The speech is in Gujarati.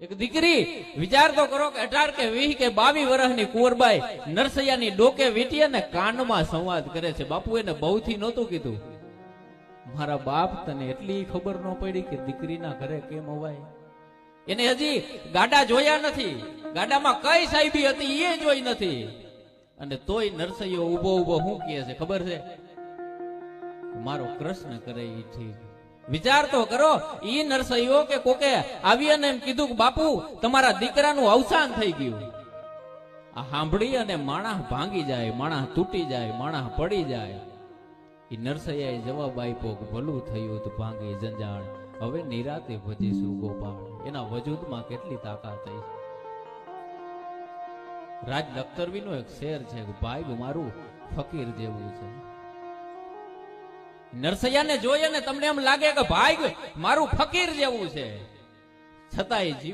એક દીકરી વિચાર તો કરો કે અઢાર કે વીસ કે બાવી વર્ષની કુંવરબાઈ નરસૈયાની ડોકે વીટી અને કાનમાં સંવાદ કરે છે. બાપુ એને બહુથી નહોતું કીધું. મારા બાપ તને એટલી ખબર ન પડી કે દીકરીના ઘરે કેમ અવાય? એને હજી ગાડા જોયા નથી. ગાડામાં કઈ સાહેબી હતી એ જોઈ નથી. અને તોય નરસૈયો ઊભો ઊભો શું કહે છે? ખબર છે? મારો કૃષ્ણ કરે એ ઠીક. વિચાર તો કરો, ઈ નરસૈયો કે કોકે આવી અને એમ કીધું કે, બાપુ, તમારા દીકરાનું અવસાન થઈ ગયું. આ સાંભળી અને માણસ ભાંગી જાય, માણસ તૂટી જાય, માણસ પડી જાય. એ નરસૈયાએ જવાબ આપ્યો કે, ભલું થયું તો ભાંગી જંજાળ હવે નિરાતે ભજીશું ગોપાળ. એના વજૂદમાં કેટલી તાકાત થઈ રાજ લખતરવીનો એક શેર છે કે, ભાઈ, મારું ફકીર જેવું છે. નરસૈયાને જોઈએ ને તમને એમ લાગે કે ભાઈ મારું ફકીર જેવું છે. છતાંય જીવ